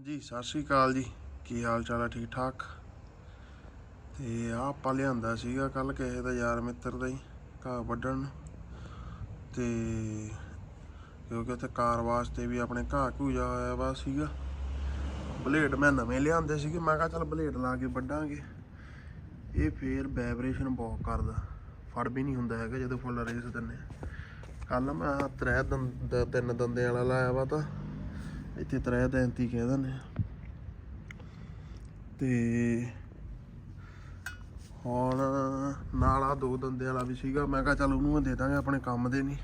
ਜੀ, ਸਤਿ ਸ਼੍ਰੀ ਅਕਾਲ ਜੀ। ਕੀ ਹਾਲ ਚਾਲ ਆ? ਠੀਕ ਠਾਕ? ਤੇ ਆਹ ਆਪਾਂ ਲਿਆਂਦਾ ਸੀਗਾ ਕੱਲ ਕਿਸੇ ਦਾ ਯਾਰ ਮਿੱਤਰ ਦਾ ਹੀ, ਘਾਹ ਵੱਢਣ। ਨੂੰ। ਤੇ ਕਿਉਂਕਿ ਉੱਥੇ ਕਾਰ ਵਾਸਤੇ ਵੀ ਆਪਣੇ ਘਾਹ ਘੂਜਾ ਹੋਇਆ ਵਾ ਸੀਗਾ। ਬਲੇਡ ਮੈਂ ਨਵੇਂ ਲਿਆਂਦੇ ਸੀਗੇ, ਮੈਂ ਕਿਹਾ ਚੱਲ ਬਲੇਡ ਲਾ ਕੇ ਵੱਢਾਂਗੇ। ਇਹ ਫੇਰ ਵਾਈਬ੍ਰੇਸ਼ਨ ਬਹੁਤ ਕਰਦਾ। ਫੜ ਵੀ ਨਹੀਂ ਹੁੰਦਾ ਹੈਗਾ ਜਦੋਂ ਫੁੱਲ ਰੇਸ ਦਿੰਨੇ ਕੱਲ ਮੈਂ ਆਹ ਤਰੇ ਤਿੰਨ ਦੰਦੇ ਵਾਲਾ ਲਾਇਆ ਵਾ ਤਾਂ। ਇੱਥੇ ਤਰੇ ਦੈਂਤੀ ਕਹਿ ਦਿੰਦੇ ਆ। ਤੇ ਹੁਣ ਨਾਲਾ ਦੋ ਦੰਦੇ ਵਾਲਾ ਵੀ ਸੀਗਾ। ਮੈਂ ਕਿਹਾ ਚੱਲ ਉਹਨੂੰ ਦੇ ਦਾਂਗੇ, ਆਪਣੇ ਕੰਮ ਦੇ ਨਹੀਂ।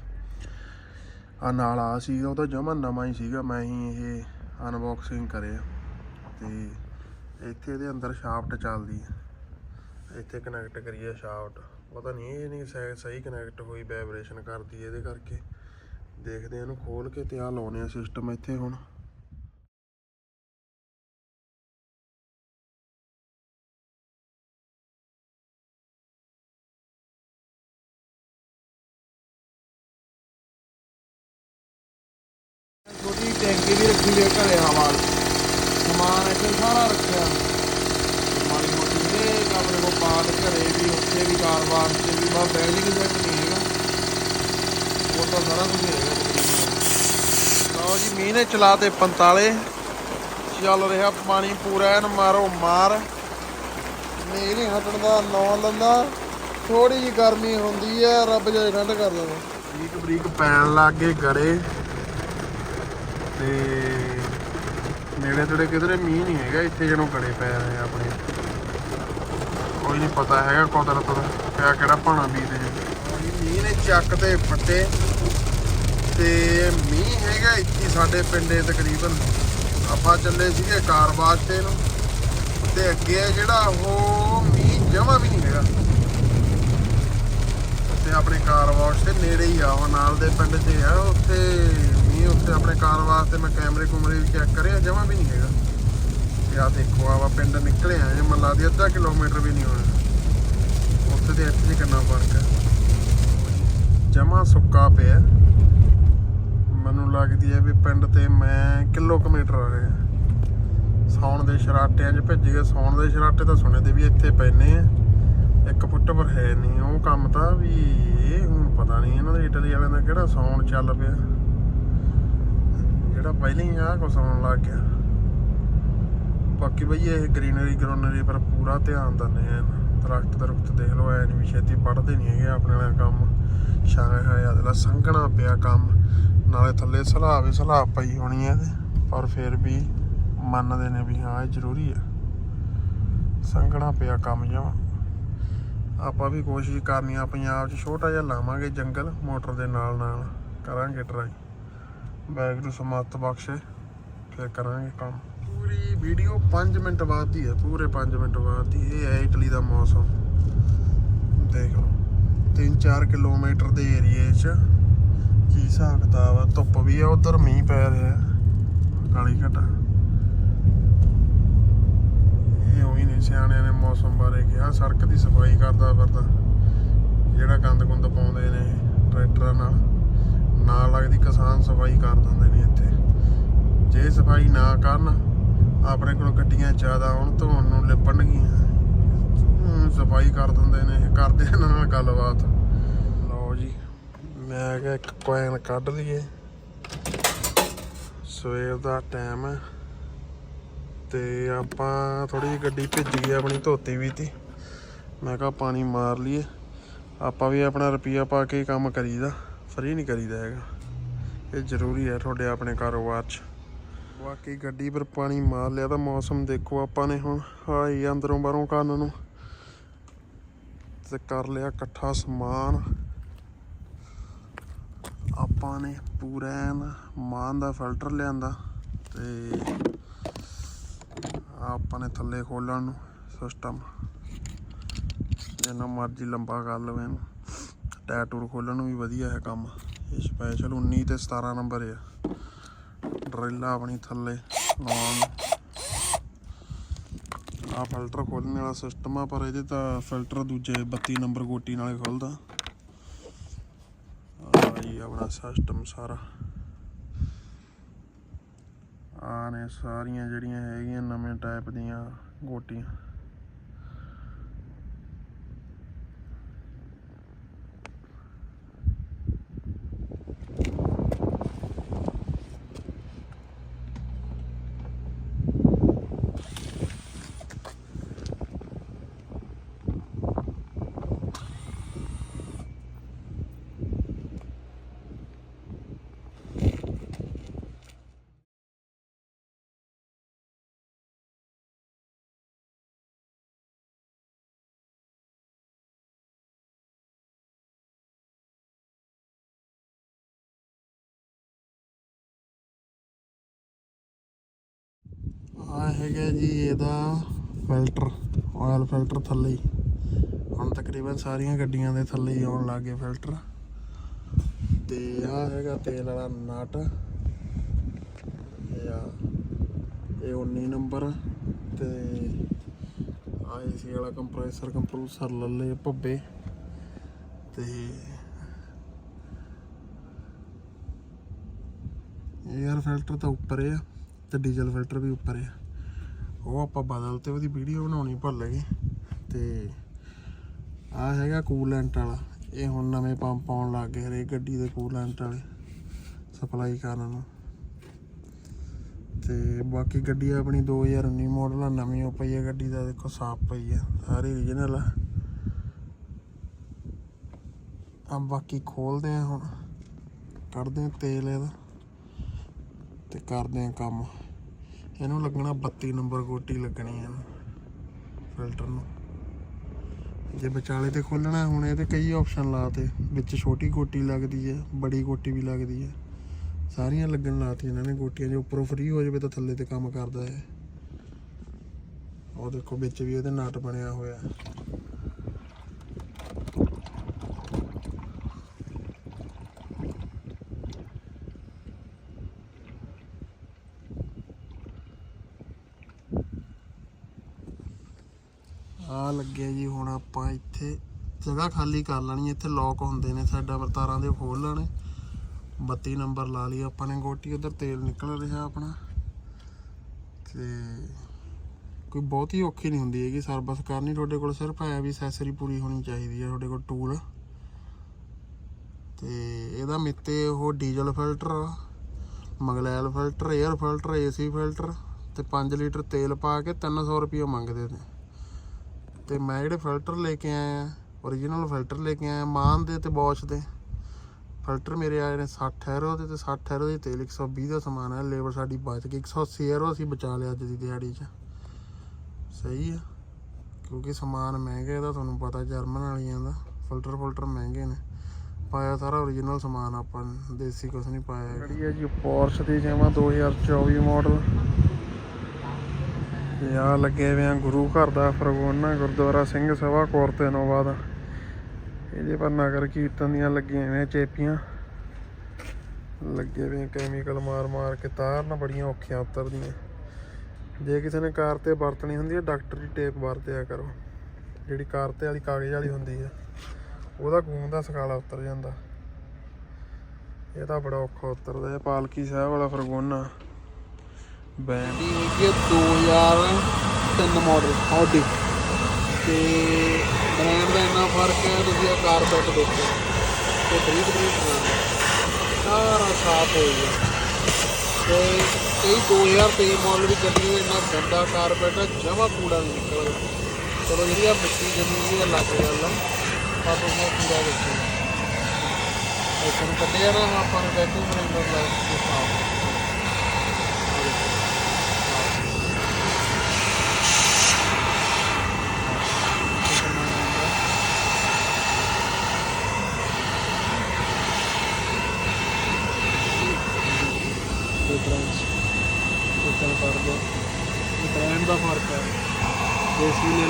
ਆ ਨਾਲਾ ਸੀਗਾ, ਉਹ ਤਾਂ ਜਮਾ ਨਵਾਂ ਹੀ ਸੀਗਾ। ਮੈਂ ਹੀ ਇਹ ਅਨਬਾਕਸਿੰਗ ਕਰਿਆ ਤੇ ਇੱਥੇ ਇਹਦੇ ਅੰਦਰ ਸ਼ਾਫਟ ਚੱਲਦੀ ਹੈ ਇੱਥੇ ਕਨੈਕਟ ਕਰੀਏ ਸ਼ਾਫਟ ਪਤਾ ਨਹੀਂ, ਇਹ ਨਹੀਂ ਸਹੀ- ਕਨੈਕਟ ਹੋਈ ਵਾਈਬ੍ਰੇਸ਼ਨ ਕਰਦੀ ਇਹਦੇ ਕਰਕੇ। ਦੇਖਦੇ ਆ ਇਹਨੂੰ ਖੋਲ ਕੇ ਤੇ ਆ ਲਾਉਨੇ ਆ ਸਿਸਟਮ ਇੱਥੇ ਹੁਣ ਛੋਟੀ ਟੈਂਕੀ ਵੀ ਰੱਖੀ ਹੋਈ ਹੈ ਘਰੇ ਹਵਾ ਵਾਲੀ ਸਮਾਨ ਇੱਥੇ ਸਾਰਾ ਰੱਖਿਆ ਮਾੜੀ ਮੋਟੀ ਦੇ ਆਪਣੇ ਕੋਲ ਪਾਲ ਘਰੇ ਵੀ ਉੱਥੇ ਵੀ ਕਾਰ ਵਾਸਤੇ ਵੀ ਬਾ ਬੈਲਿੰਗ ਸੈੱਟ ਨਹੀਂ ਹੈਗਾ। ਉਹ ਤਾਂ ਸਾਰਾ ਕੁਝ ਹੈਗਾ। ਲਓ ਜੀ, ਮੀਂਹ ਨੇ ਚਲਾ 45 ਚੱਲ ਰਿਹਾ ਪਾਣੀ ਪੂਰਾ, ਐਨ ਮਾਰੋ ਮਾਰ। ਨਹੀਂ ਨਹੀਂ ਹਟਣ ਦਾ, ਨਾਂ ਲੰਦਾ। ਥੋੜੀ ਜੀ ਗਰਮੀ ਹੁੰਦੀ ਹੈ, ਰੱਬ ਜੇ ਠੰਡ ਕਰ ਦੇਵੇ। ਬਰੀਕ ਬਰੀਕ ਪੈਣ ਲੱਗ ਗਏ ਗੜੇ। ਤੇ ਨੇੜੇ ਤੇੜੇ ਕਿਧਰੇ ਮੀਂਹ ਨਹੀਂ ਹੈਗਾ, ਇੱਥੇ ਜਦੋਂ ਗੜੇ ਪੈ ਰਹੇ ਆ ਆਪਣੇ। ਕੋਈ ਨਹੀਂ ਪਤਾ ਹੈਗਾ ਕੁਦਰਤ ਦਾ ਕਿਆ ਕਿਹੜਾ ਭਾਣਾ ਬੀਤ ਜੇ ਮੀਂਹ ਨੇ ਚੱਕ ਤੇ ਫੱਟੇ ਤੇ ਮੀਂਹ ਹੈਗਾ ਇੱਥੇ ਸਾਡੇ ਪਿੰਡੇ ਤਕਰੀਬਨ। ਆਪਾਂ ਚੱਲੇ ਸੀਗੇ ਕਾਰ ਵਾਸਤੇ ਨੂੰ ਤੇ ਅੱਗੇ ਆ ਜਿਹੜਾ ਉਹ ਮੀਂਹ ਜਮਾ ਵੀ ਨਹੀਂ ਹੈਗਾ। ਤੇ ਆਪਣੇ ਕਾਰ ਵਾਸ਼ ਤੇ ਨੇੜੇ ਹੀ ਆ, ਉਹ ਨਾਲ ਦੇ ਪਿੰਡ 'ਚ ਆ, ਉੱਥੇ ਮੀਂਹ, ਉੱਥੇ ਆਪਣੇ ਕਾਰ ਵਾਸਤੇ ਮੈਂ ਕੈਮਰੇ ਕੁਮਰੇ ਵੀ ਚੈੱਕ ਕਰਿਆ ਜਮਾ ਵੀ ਨਹੀਂ ਹੈਗਾ। ਤੇ ਆ, ਦੇਖੋ ਆਵਾ ਪਿੰਡ ਨਿਕਲੇ ਆ ਜੇ ਮਨ ਅੱਧਾ ਕਿਲੋਮੀਟਰ ਵੀ ਨਹੀਂ ਹੋਇਆ। ਉੱਥੇ ਤੇ ਇੱਥੇ ਕਿੰਨਾ ਫ਼ਰਕ ਹੈ। ਜਮਾ ਸੁੱਕਾ ਪਿਆ ਮੈਨੂੰ ਲੱਗਦੀ ਹੈ ਵੀ ਪਿੰਡ ਤੇ ਮੈਂ ਕਿਲੋਮੀਟਰ ਆ ਗਿਆ। ਸੌਣ ਦੇ ਸ਼ਰਾਟਿਆਂ 'ਚ ਭਿੱਜ ਗਏ। ਸੌਣ ਦੇ ਸ਼ਰਾਟੇ ਤਾਂ ਸੁਣੇ ਤੇ ਵੀ ਇੱਥੇ ਪੈਨੇ ਆ। ਇੱਕ ਫੁੱਟ ਪਰ ਹੈ ਨਹੀਂ। ਉਹ ਕੰਮ ਤਾਂ ਵੀ ਇਹ ਹੁਣ ਪਤਾ ਨਹੀਂ ਇਹਨਾਂ ਦੇ ਇਟਲੀ ਵਾਲਿਆਂ ਦਾ ਕਿਹੜਾ ਸੌਣ ਚੱਲ ਪਿਆ। ਜਿਹੜਾ ਪਹਿਲਾਂ ਹੀ ਆ ਕੋ ਸੌਣ ਲੱਗ ਗਿਆ। ਬਾਕੀ ਬਈ ਇਹ ਗ੍ਰੀਨਰੀ ਗ੍ਰੋਨਰੀ ਪਰ ਪੂਰਾ ਧਿਆਨ ਦਿੰਦੇ ਆ। ਦਰਖਤ ਦਰਖਤ ਦੇਖ ਲਓ, ਐ ਨਹੀਂ ਛੇਤੀ ਪੜਦੇ ਨਹੀਂ ਹੈਗੇ ਆਪਣੇ ਵਾਲਾ ਕੰਮ। ਛਾਇਆ ਹੋਇਆ ਅਦਲਾ ਸੰਘਣਾ ਪਿਆ ਕੰਮ। ਨਾਲੇ ਥੱਲੇ ਸਲਾਬ ਵੀ ਸਲਾਬ ਪਈ ਹੋਣੀ ਹੈ ਪਰ ਫਿਰ ਵੀ ਮੰਨਦੇ ਨੇ ਵੀ ਹਾਂ, ਇਹ ਜ਼ਰੂਰੀ ਆ। ਸੰਘਣਾ ਪਿਆ ਕੰਮ ਜਮਾਂ ਆਪਾਂ ਵੀ ਕੋਸ਼ਿਸ਼ ਕਰਨੀ ਆ ਪੰਜਾਬ 'ਚ ਛੋਟਾ ਜਿਹਾ ਲਾਵਾਂਗੇ ਜੰਗਲ, ਮੋਟਰ ਦੇ ਨਾਲ ਨਾਲ। ਕਰਾਂਗੇ ਟਰਾਈ ਬੈਗ ਵਾਹਿਗੁਰੂ ਸਮੱਤ ਬਖਸ਼ੇ, ਫਿਰ ਕਰਾਂਗੇ ਕੰਮ। ਪੂਰੀ ਵੀਡੀਓ 5 ਮਿੰਟ ਬਾਅਦ ਦੀ ਹੈ, ਪੂਰੇ 5 ਮਿੰਟ ਬਾਅਦ ਦੀ, ਇਹ ਹੈ ਇਟਲੀ ਦਾ ਮੌਸਮ। ਦੇਖ ਲਓ 3-4 ਕਿਲੋਮੀਟਰ ਦੇ ਏਰੀਏ 'ਚ ਕੀ ਹਿਸਾਬ ਕਿਤਾਬ ਆ, ਧੁੱਪ ਵੀ ਆ, ਉਧਰ ਮੀਂਹ ਪੈ ਰਿਹਾ, ਕਾਲੀ ਘਟਾ। ਇਹ ਉਹੀ ਨਹੀਂ ਸਿਆਣਿਆਂ ਨੇ ਮੌਸਮ ਬਾਰੇ ਕਿਹਾ, ਸੜਕ ਦੀ ਸਫ਼ਾਈ ਕਰਦਾ ਫਿਰਦਾ, ਜਿਹੜਾ ਗੰਦ ਗੁੰਦ ਪਾਉਂਦੇ ਨੇ ਟਰੈਕਟਰਾਂ ਨਾਲ ਨਾ ਲੱਗਦੀ ਕਿਸਾਨ ਸਫ਼ਾਈ ਕਰ ਦਿੰਦੇ ਨੇ ਇੱਥੇ। ਜੇ ਸਫ਼ਾਈ ਨਾ ਕਰਨ ਆਪਣੇ ਕੋਲ ਗੱਡੀਆਂ ਜ਼ਿਆਦਾ ਆਉਣ ਧੋਣ ਨੂੰ ਲਿਪਣਗੀਆਂ ਸਫ਼ਾਈ ਕਰ ਦਿੰਦੇ ਨੇ ਇਹ, ਕਰਦੇ ਇਹਨਾਂ ਨਾਲ ਗੱਲਬਾਤ। ਲਓ ਜੀ, ਮੈਂ ਕਿਹਾ ਇੱਕ ਕੋਇਨ ਕੱਢ ਲਈਏ। ਸਵੇਰ ਦਾ ਟਾਈਮ ਹੈ। ਤੇ ਆਪਾਂ ਥੋੜੀ ਜਿਹੀ ਗੱਡੀ ਭਿੱਜ ਗਈ ਆਪਣੀ, ਧੋਤੀ ਵੀ ਤੀ। ਮੈਂ ਕਿਹਾ ਪਾਣੀ ਮਾਰ ਲਈਏ। ਆਪਾਂ ਵੀ ਆਪਣਾ ਰੁਪਈਆ ਪਾ ਕੇ ਹੀ ਕੰਮ ਕਰੀਦਾ। ਫਰੀ ਨਹੀਂ ਕਰੀਦਾ ਹੈਗਾ। ਇਹ ਜ਼ਰੂਰੀ ਹੈ ਤੁਹਾਡੇ ਆਪਣੇ ਕਾਰੋਬਾਰ 'ਚ। ਬਾਕੀ ਗੱਡੀ ਪਰ ਪਾਣੀ ਮਾਰ ਲਿਆ ਤਾਂ ਮੌਸਮ ਦੇਖੋ ਆਪਾਂ ਨੇ ਹੁਣ। ਹਾਈ ਅੰਦਰੋਂ ਬਾਹਰੋਂ ਕੰਨ ਨੂੰ। ਤੇ ਕਰ ਲਿਆ ਇਕੱਠਾ ਸਮਾਨ। ਆਪਾਂ ਨੇ ਪੂਰਾ ਐਨ ਮਾਨ ਦਾ ਫਿਲਟਰ ਲਿਆਂਦਾ ਤੇ ਆਪਾਂ ਨੇ ਥੱਲੇ ਖੋਲਣ ਨੂੰ ਸਿਸਟਮ ਜਿੰਨਾ ਮਰਜ਼ੀ ਲੰਬਾ ਕਰ ਲਵੇ ਇਹਨੂੰ। ਟਾਇਰ ਟੂਰ ਖੋਲਣ ਨੂੰ ਵੀ ਵਧੀਆ ਹੈ ਕੰਮ। ਇਹ ਸਪੈਸ਼ਲ 19 ਤੇ 17 ਨੰਬਰ ਆ। ਡਰਿੱਲ ਆਪਣੀ ਥੱਲੇ ਲਾਉਣ। ਆ ਫਿਲਟਰ ਖੋਲਣ ਵਾਲਾ ਸਿਸਟਮ ਆ, ਪਰ ਇਹਦੇ ਤਾਂ ਫਿਲਟਰ ਦੂਜੇ 32 ਨੰਬਰ ਗੋਟੀ ਨਾਲੇ ਖੁੱਲਦਾ ਆ ਜੀ ਆਪਣਾ ਸਿਸਟਮ ਸਾਰਾ। ਆ ਨੇ ਸਾਰੀਆਂ ਜਿਹੜੀਆਂ ਹੈਗੀਆਂ ਨਵੇਂ ਟਾਈਪ ਦੀਆਂ ਗੋਟੀਆਂ ਆ ਹੈਗਾ ਜੀ ਇਹਦਾ ਫਿਲਟਰ ਆਇਲ ਫਿਲਟਰ ਥੱਲੇ ਹੀ। ਹੁਣ ਤਕਰੀਬਨ ਸਾਰੀਆਂ ਗੱਡੀਆਂ ਦੇ ਥੱਲੇ ਹੀ ਆਉਣ ਲੱਗ ਗਏ ਫਿਲਟਰ। ਤੇ ਆ ਹੈਗਾ ਤੇਲ ਵਾਲਾ ਨਟ। ਇਹ ਆ, ਇਹ 19 ਨੰਬਰ। ਤੇ ਆ ਵਾਲਾ ਕੰਪਰੈਸਰ ਕੰਪਰੂਸਰ ਲੱਲੇ ਭੱਬੇ। ਤੇ 에ਅਰ ਫਿਲਟਰ ਤਾਂ ਉੱਪਰ ਆ ਤੇ ਡੀਜ਼ਲ ਫਿਲਟਰ ਵੀ ਉੱਪਰ ਆ। ਉਹ ਆਪਾਂ ਬਦਲ ਤੇ ਉਹਦੀ ਵੀਡੀਓ ਬਣਾਉਣੀ ਭੁੱਲ ਗਏ ਤੇ ਆ ਹੈਗਾ ਕੂਲੈਂਟ ਵਾਲਾ। ਇਹ ਹੁਣ ਨਵੇਂ ਪੰਪ ਆਉਣ ਲੱਗ ਗਏ ਹਰੇਕ ਗੱਡੀ ਦੇ ਕੂਲੈਂਟ ਵਾਲੇ ਸਪਲਾਈ ਕਰਨ ਨੂੰ। ਤੇ ਬਾਕੀ ਗੱਡੀ ਆਪਣੀ 2019 ਮਾਡਲ ਆ, ਨਵੀਂ ਉਹ ਪਈ ਹੈ ਗੱਡੀ ਦਾ, ਦੇਖੋ ਸਾਫ਼ ਪਈ ਹੈ ਸਾਰੀ ਰੀਜਨਲ ਆ। ਆ ਬਾਕੀ ਖੋਲਦੇ ਆ ਹੁਣ, ਕੱਢਦੇ ਆ ਤੇਲ ਇਹਦਾ ਤੇ ਕਰਦੇ ਆ ਕੰਮ। ਇਹਨੂੰ ਲੱਗਣਾ 32 ਨੰਬਰ ਗੋਟੀ ਲੱਗਣੀ ਹੈ ਫਿਲਟਰ ਨੂੰ। ਜੇ ਵਿਚਾਲੇ ਤੇ ਖੋਲਣਾ, ਹੁਣ ਇਹਦੇ ਕਈ ਆਪਸ਼ਨ ਲਾਤੇ ਵਿੱਚ ਛੋਟੀ ਗੋਟੀ ਲੱਗਦੀ ਹੈ ਬੜੀ ਗੋਟੀ ਵੀ ਲੱਗਦੀ ਹੈ ਸਾਰੀਆਂ ਲੱਗਣ ਲਾਤੀ ਇਹਨਾਂ ਨੇ ਗੋਟੀਆਂ ਜੇ ਉੱਪਰੋਂ ਫ੍ਰੀ ਹੋ ਜਾਵੇ ਤਾਂ ਥੱਲੇ ਤੇ ਕੰਮ ਕਰਦਾ ਹੈ ਉਹ ਦੇਖੋ ਵਿੱਚ ਵੀ ਇਹਦੇ ਨਟ ਬਣਿਆ ਹੋਇਆ ਆ ਲੱਗਿਆ ਜੀ, ਹੁਣ ਆਪਾਂ ਇੱਥੇ ਜਗ੍ਹਾ ਖਾਲੀ ਕਰ ਲੈਣੀ ਇੱਥੇ ਲੋਕ ਹੁੰਦੇ ਨੇ ਸਾਡਾ ਵਰਤਾਰਾਂ ਦੇ ਖੋਲ ਲੈਣੇ 32 ਨੰਬਰ ਲਾ ਲਈ ਆਪਾਂ ਨੇ ਗੋਟੀ, ਉਧਰ ਤੇਲ ਨਿਕਲ ਰਿਹਾ ਆਪਣਾ। ਤੇ ਕੋਈ ਬਹੁਤੀ ਔਖੀ ਨਹੀਂ ਹੁੰਦੀ ਹੈਗੀ, ਸਰਵਿਸ ਕਰਨੀ ਤੁਹਾਡੇ ਕੋਲ ਸਿਰਫ ਹੈ ਵੀ ਐਕਸੈਸਰੀ ਪੂਰੀ ਹੋਣੀ ਚਾਹੀਦੀ ਹੈ, ਤੁਹਾਡੇ ਕੋਲ ਟੂਲ ਤੇ ਇਹਦਾ ਮਿੱਤੇ ਉਹ diesel filter ਮਗਲੈਲ filter air filter AC filter ਤੇ 5 ਲੀਟਰ ਤੇਲ ਪਾ ਕੇ 300 ਰੁਪਏ ਮੰਗਦੇ ਨੇ। ਤੇ ਮੈਂ ਜਿਹੜੇ ਫਿਲਟਰ ਲੈ ਕੇ ਆਇਆ origignal ਫਿਲਟਰ ਲੈ ਕੇ ਆਇਆ ਮਾਨ ਦੇ ਤੇ ਬੋਸ਼ ਦੇ। ਫਿਲਟਰ ਮੇਰੇ ਆਏ ਨੇ 60 ਯੂਰੋ ਦੇ ਤੇ 60 ਯੂਰੋ ਦੇ ਤੇਲ 120 ਦਾ ਸਮਾਨ ਹੈ ਲੇਬਰ ਸਾਡੀ ਬਚ ਗਈ 180 ਐਰੋ ਅਸੀਂ ਬਚਾ ਲਿਆ ਅੱਜ ਦੀ ਦਿਹਾੜੀ 'ਚ। ਸਹੀ ਆ, ਕਿਉਂਕਿ ਸਮਾਨ ਮਹਿੰਗਾ ਇਹਦਾ, ਤੁਹਾਨੂੰ ਪਤਾ ਜਰਮਨ ਵਾਲੀਆਂ ਦਾ, ਫਿਲਟਰ ਫਿਲਟਰ ਮਹਿੰਗੇ ਨੇ। ਪਾਇਆ ਸਾਰਾ origignal ਸਮਾਨ ਆਪਾਂ ਦੇਸੀ ਕੁਛ ਨਹੀਂ ਪਾਇਆ। ਜਿਹੜੀ ਹੈ ਜੀ ਪੋਰਸ਼ ਦੀ ਜਮਾ 2024 ਮਾਡਲ ਤੇ ਆ ਲੱਗੇ ਵੇ ਆ ਗੁਰੂ ਘਰ ਦਾ ਫਰਗੋਨਾ ਗੁਰਦੁਆਰਾ ਸਿੰਘ ਸਭਾ ਕੋਰ ਤੇ ਨੋਵਾ ਦਾ ਇਹਦੇ ਪਰ ਨਗਰ ਕੀਰਤਨ ਦੀਆਂ ਲੱਗੀਆਂ ਨੇ ਚੇਪੀਆਂ। ਲੱਗੇ ਵੇ ਕੈਮੀਕਲ ਮਾਰ ਮਾਰ ਕੇ, ਤਾਰਨ ਬੜੀਆਂ ਔਖੀਆਂ ਉਤਰਦੀਆਂ। ਜੇ ਕਿਸੇ ਨੇ ਕਾਰ ਤੇ ਵਰਤਣੀ ਹੁੰਦੀ ਹੈ ਡਾਕਟਰੀ ਟੇਪ ਵਰਤਿਆ ਕਰੋ। ਜਿਹੜੀ ਕਾਰ ਤੇ ਵਾਲੀ ਕਾਗਜ਼ ਵਾਲੀ ਹੁੰਦੀ ਹੈ ਉਹਦਾ ਗੂੰਦ ਦਾ ਸਕਾਲਾ ਉਤਰ ਜਾਂਦਾ। ਇਹ ਤਾਂ ਬੜਾ ਔਖਾ ਉਤਰਦਾ। ਹੈ ਪਾਲਕੀ ਸਾਹਿਬ ਵਾਲਾ ਫਰਗੋਨਾ। ਬੈਂਡ ਦੀ ਹੈਗੀ ਹੈ 2003 ਮਾਡਲ ਆਡੀ ਤੇ ਬ੍ਰਾਂਡ ਦਾ ਇੰਨਾ ਫ਼ਰਕ ਹੈ, ਤੁਸੀਂ ਇਹ ਕਾਰਪੈਟ ਦੇਖੋ। ਤੇ ਬਰੀਕ ਬਰੀਕ ਬ੍ਰਾਂਡ ਸਾਰਾ ਸਾਫ਼ ਹੋ ਗਿਆ। ਤੇ ਕਈ 2023 ਮਾਡਲ ਵੀ ਗੱਡੀ ਦੇ ਇੰਨਾ ਗੰਦਾ ਕਾਰਪੈਟ ਹੈ ਜਮਾ ਕੂੜਾ ਨਹੀਂ ਨਿਕਲਦਾ ਚਲੋ ਜਿਹੜੀ ਆ ਮਿੱਟੀ ਜਮੀ ਜੀ ਲੱਗ ਗੱਲ ਆ। ਪਰ ਉਹ ਕੂੜਾ ਦੇਖੋ। ਇਸ ਨੂੰ ਕੱਢਿਆ ਨਾ, ਆਪਾਂ ਨੂੰ ਵੈਕਿਊਮ ਕਲੀਨਰ ਲਾ ਕੇ ਸਾਫ਼ ਡਿਫਰੈਂਸ ਕਿਤਨਾ ਫ਼ਰਕ ਹੈ ਬ੍ਰਾਂਡ ਦਾ ਫ਼ਰਕ ਹੈ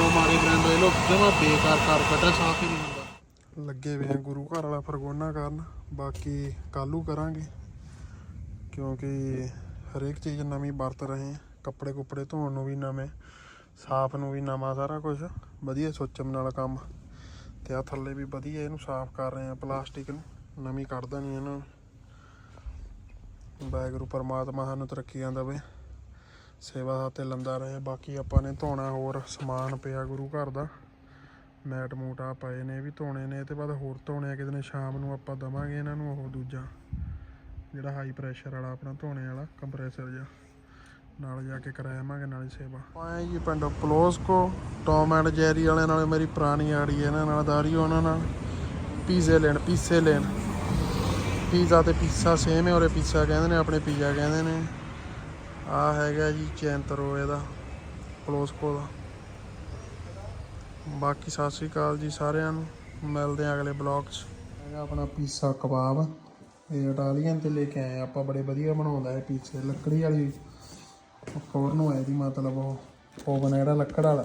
ਦੇਸੀ ਮਾਰੇ ਬ੍ਰਾਂਡ ਲੈ ਲਓ ਜਮਾ ਬੇਕਾਰ ਕਾਰਪੈਟ ਹੈ ਸਾਫ਼ ਹੀ ਨਹੀਂ ਹੁੰਦਾ। ਲੱਗੇ ਵੇ ਆ ਗੁਰੂ ਘਰ ਵਾਲਾ ਫਰਗੋਨਾ ਕਰਨ, ਬਾਕੀ ਕੱਲੂ ਕਰਾਂਗੇ, ਕਿਉਂਕਿ ਹਰੇਕ ਚੀਜ਼ ਨਵੀਂ ਵਰਤ ਰਹੇ ਆ ਕੱਪੜੇ ਕੁੱਪੜੇ ਧੋਣ ਨੂੰ ਵੀ ਨਵੇਂ, ਸਾਫ਼ ਨੂੰ ਵੀ ਨਵਾਂ ਸਾਰਾ ਕੁਝ ਵਧੀਆ ਸੁੱਚਮ ਨਾਲ ਕੰਮ। ਤੇ ਆ ਥੱਲੇ ਵੀ ਵਧੀਆ ਇਹਨੂੰ ਸਾਫ਼ ਕਰ ਰਹੇ ਆ ਪਲਾਸਟਿਕ ਨੂੰ, ਨਵੀਂ ਕੱਢ ਦੇਣੀ ਇਹਨਾਂ ਨੂੰ। ਵਾਹਿਗੁਰੂ ਪਰਮਾਤਮਾ ਸਾਨੂੰ ਤਰੱਕੀਆਂ ਦੇਵੇ ਸੇਵਾ ਸਾਤੇ ਲੰਦਾ ਰਹੇ। ਬਾਕੀ ਆਪਾਂ ਨੇ ਧੋਣਾ ਹੋਰ ਸਮਾਨ ਪਿਆ ਗੁਰੂ ਘਰ ਦਾ। ਮੈਟ ਮੂਟ ਆ ਪਏ ਨੇ ਵੀ ਧੋਣੇ ਨੇ। ਇਹ ਤੇ ਬਾਅਦ ਹੋਰ ਧੋਣੇ ਆ, ਕਿਤੇ ਨੇ ਸ਼ਾਮ ਨੂੰ ਆਪਾਂ ਦਵਾਂਗੇ ਇਹਨਾਂ ਨੂੰ ਉਹ ਦੂਜਾ। ਜਿਹੜਾ ਹਾਈ ਪ੍ਰੈਸ਼ਰ ਵਾਲਾ ਆਪਣਾ ਧੋਣੇ ਵਾਲਾ ਕੰਪਰੈਸਰ ਜਿਹਾ। ਨਾਲ ਜਾ ਕੇ ਕਰਾਵਾਂਗੇ ਨਾਲੇ ਸੇਵਾ। ਆਏ ਜੀ ਪਿੰਡ ਪਲੋਸਕੋ ਟੌਮ ਐਂਡ ਜੈਰੀ ਵਾਲਿਆਂ ਨਾਲ ਮੇਰੀ ਪੁਰਾਣੀ ਆੜੀ ਹੈ ਇਹਨਾਂ ਨਾਲ ਦਾਰੀ ਉਹਨਾਂ ਨਾਲ। ਪੀਜ਼ੇ ਲੈਣ ਪੀਸੇ ਲੈਣ। ਪੀਜ਼ਾ ਤੇ ਪੀਸਾ ਸੇਮ ਹੈ ਔਰੇ ਪੀਸਾ ਕਹਿੰਦੇ ਨੇ, ਆਪਣੇ ਪੀਜ਼ਾ ਕਹਿੰਦੇ ਨੇ। ਆ ਹੈਗਾ ਜੀ ਚੈਂਤਰੋ ਇਹਦਾ ਪਲੋਸਕੋ ਦਾ ਬਾਕੀ ਸਤਿ ਸ੍ਰੀ ਅਕਾਲ ਜੀ ਸਾਰਿਆਂ ਨੂੰ। ਮਿਲਦੇ ਆ ਅਗਲੇ ਬਲੌਗ 'ਚ। ਹੈਗਾ ਆਪਣਾ ਪੀਸਾ ਕਬਾਬ। ਇਹ ਇਟਾਲੀਅਨ ਤੇ ਲੈ ਕੇ ਆਏ ਆਪਾਂ, ਬੜੇ ਵਧੀਆ ਬਣਾਉਂਦਾ ਹੈ ਪੀਸੇ। ਲੱਕੜੀ ਵਾਲੀ ਫੋਰਨ ਹੋਇਆ ਦੀ ਮਤਲਬ ਉਹ, ਓਵਨ ਜਿਹੜਾ ਲੱਕੜ ਵਾਲਾ।